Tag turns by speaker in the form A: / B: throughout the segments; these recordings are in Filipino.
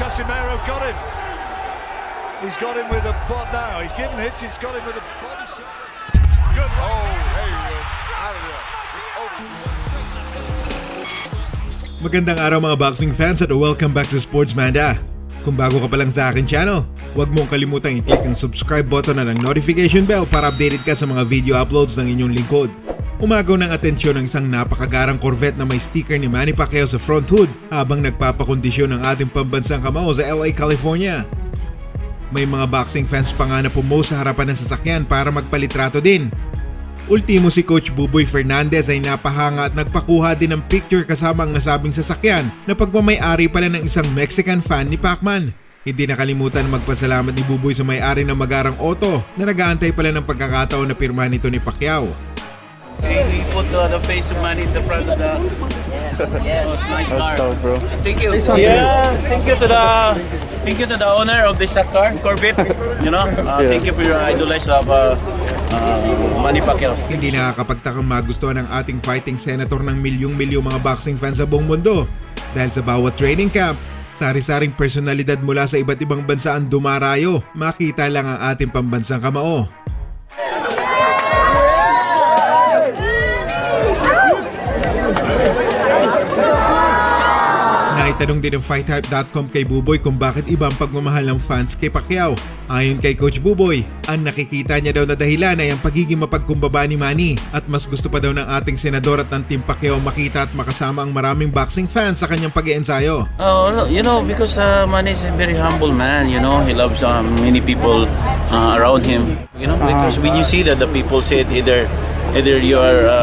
A: Casimiro got him. He's got him with a bot now. He's given hits. He's got him with a body shot. Good.
B: Oh, there he is. Out of there. It's over.
C: Magandang araw mga boxing fans at welcome back sa Sports Manda. Kung bago ka pa lang sa akin channel, huwag mong kalimutang i-click ang subscribe button at ang notification bell para updated ka sa mga video uploads ng inyong lingkod. Umagaw ng atensyon ng isang napakagarang Corvette na may sticker ni Manny Pacquiao sa front hood habang nagpapakondisyon ng ating pambansang kamao sa LA, California. May mga boxing fans pa nga na pumost sa harapan ng sasakyan para magpalitrato din. Ultimo si Coach Buboy Fernandez ay napahanga at nagpakuha din ng picture kasama ang nasabing sasakyan na pagmamayari pala ng isang Mexican fan ni Pacman. Hindi nakalimutan magpasalamat ni Buboy sa may-ari ng magarang auto na nag-aantay pala ng pagkakataon na pirmahan nito ni Pacquiao.
D: He, he put uh, the face of money in the front of the. Yes, oh, nice car.
E: bro.
D: Thank you. Yeah, thank you to the. Thank you to the owner of this uh, car, Corvette. You know, uh, thank you for your idolize of uh, uh, Manny Pacquiao.
C: Hindi nakakapagtakang magustuhan ng ating fighting senator ng milyong-milyong mga boxing fans sa buong mundo. Dahil sa bawat training camp, sari-saring personalidad mula sa iba't ibang bansa ang dumarayo, makita lang ang ating pambansang kamao. Naitanong din ng FightHype.com kay Buboy kung bakit iba ang pagmamahal ng fans kay Pacquiao. Ayon kay Coach Buboy, ang nakikita niya daw na dahilan ay ang pagiging mapagkumbaba ni Manny at mas gusto pa daw ng ating senador at ng Team Pacquiao makita at makasama ang maraming boxing fans sa kanyang pag-iensayo.
D: Oh, you know, because uh, Manny is a very humble man. You know, he loves um, many people uh, around him. You know, because when you see that the people say it either either you are a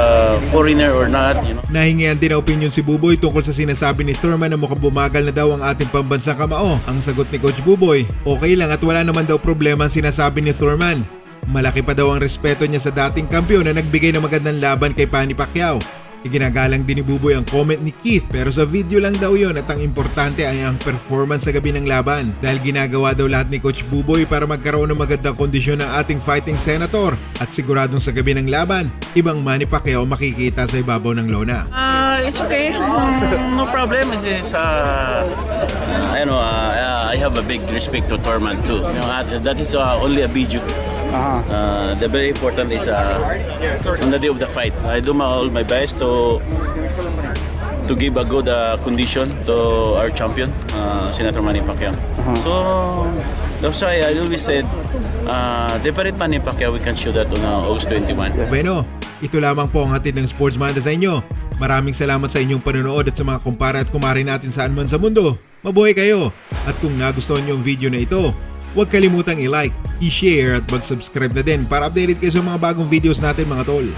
D: foreigner or not. You know.
C: Nahingian din na opinion si Buboy tungkol sa sinasabi ni Thurman na mukhang bumagal na daw ang ating pambansang kamao. Ang sagot ni Coach Buboy, okay lang at wala naman daw problema ang sinasabi ni Thurman. Malaki pa daw ang respeto niya sa dating kampiyon na nagbigay ng magandang laban kay Manny Pacquiao. Iginagalang din ni Buboy ang comment ni Keith pero sa video lang daw yon at ang importante ay ang performance sa gabi ng laban dahil ginagawa daw lahat ni Coach Buboy para magkaroon ng magandang kondisyon ng ating fighting senator at siguradong sa gabi ng laban, ibang Manny Pacquiao makikita sa ibabaw ng lona.
D: Uh, it's okay. Mm, no problem. It is, uh, you know, uh, I have a big respect to Torman too. You know, uh, that is uh, only a video. Uh, the very important is uh, on the day of the fight. I do my, all my best to to give a good uh, condition to our champion, uh, Senator Manny Pacquiao. So that's why I always said, uh, the very Manny Pacquiao, we can show that on uh, August 21.
C: Bueno, ito lamang po ang hatid ng Sports Manda sa inyo. Maraming salamat sa inyong panonood at sa mga kumpare at kumare natin saan man sa mundo. Mabuhay kayo! At kung nagustuhan niyo ang video na ito, huwag kalimutang i-like, i-share at mag-subscribe na din para updated kayo sa mga bagong videos natin mga tol.